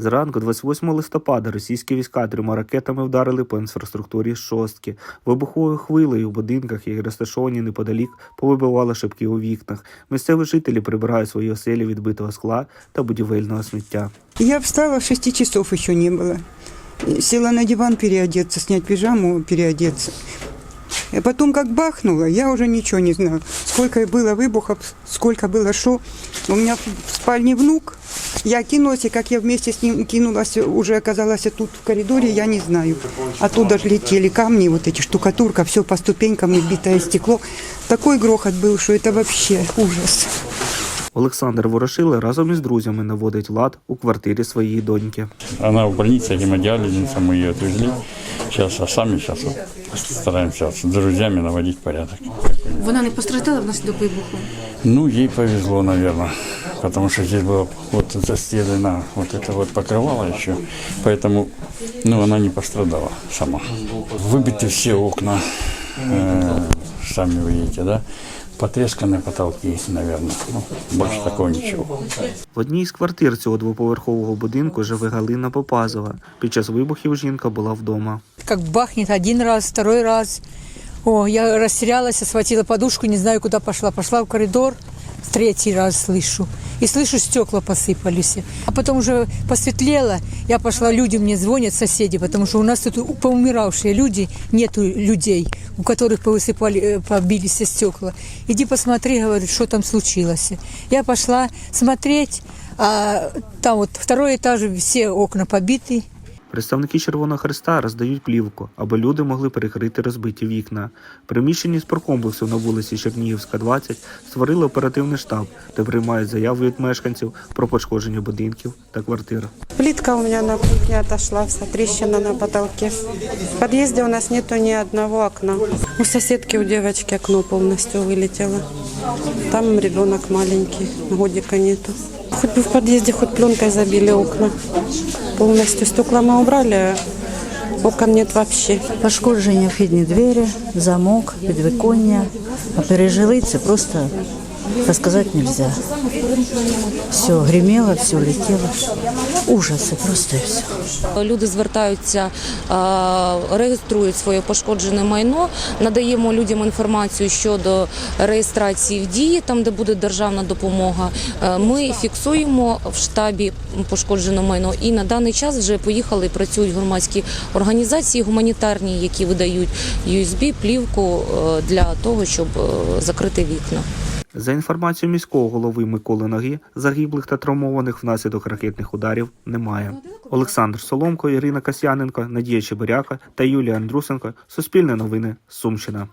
Зранку 28 листопада російські війська трьома ракетами вдарили по інфраструктурі шостки. Вибуховою хвилею в будинках, які розташовані неподалік, повибивали шибки у вікнах. Місцеві жителі прибирають свої оселі від битого скла та будівельного сміття. Я встала, шести часов еще не было. Села на диван переодеться, снять пижаму, переодеться. А потом как бахнуло, я уже ничего не знаю. Сколько было выбухов, сколько было шо. У меня в спальне внук. Я кинулась, и как я вместе с ним кинулась, уже оказалась тут в коридоре, я не знаю. Оттуда же летели камни, вот эти штукатурка, все по ступенькам и битое стекло. Такой грохот был, что это вообще ужас. Олександр Ворошиле разом із друзями наводить лад у квартирі своєї доньки. Она в больнице, гемодиализница, мы ее отвезли. Сейчас, а сами сейчас вот стараемся с друзьями наводить порядок. Вона не постраждала внаслідок вибуху. Ну, ей повезло, наверное, потому что здесь было вот застелено вот это вот покрывало еще, поэтому, ну, она не пострадала сама. Выбиты все окна, э, сами видите, да, потресканы потолки, наверное, ну, больше такого ничего. В одній з квартир цього двоповерхового будинку живе Галина Попазова. Під час вибухів жінка була вдома. как бахнет один раз, второй раз. О, я растерялась, схватила подушку, не знаю, куда пошла. Пошла в коридор, в третий раз слышу. И слышу, стекла посыпались. А потом уже посветлело, я пошла, люди мне звонят, соседи, потому что у нас тут поумиравшие люди, нету людей, у которых повысыпали, э, побились стекла. Иди посмотри, говорит, что там случилось. Я пошла смотреть, а там вот второй этаж, все окна побиты, Представники Червоного Христа роздають плівку, аби люди могли перекрити розбиті вікна. Приміщені спорткомплексу на вулиці Чернігівська, 20 створили оперативний штаб, де приймають заяви від мешканців про пошкодження будинків та квартир. Плитка у меня на кухне отошла, вся трещина на потолке. В подъезде у нас нету ни одного окна. У соседки, у девочки окно полностью вылетело. Там ребенок маленький, годика нету. Хоть бы в подъезде, хоть пленкой забили окна. Полностью стекла мы убрали, окон нет вообще. Пошкодження вхідні двері, замок, підвіконня. А пережили це просто розказати нельзя. Все гремело, все летело. Ужаси, просто і все. Люди звертаються, реєструють своє пошкоджене майно, надаємо людям інформацію щодо реєстрації в дії, там де буде державна допомога. Е, Ми фіксуємо в штабі пошкоджене майно і на даний час вже поїхали. Працюють громадські організації гуманітарні, які видають USB, плівку е, для того, щоб е, закрити вікна. За інформацією міського голови Миколи Ноги, загиблих та травмованих внаслідок ракетних ударів немає. Олександр Соломко, Ірина Касьяненко, Надія Чебиряка та Юлія Андрусенко. Суспільне новини. Сумщина.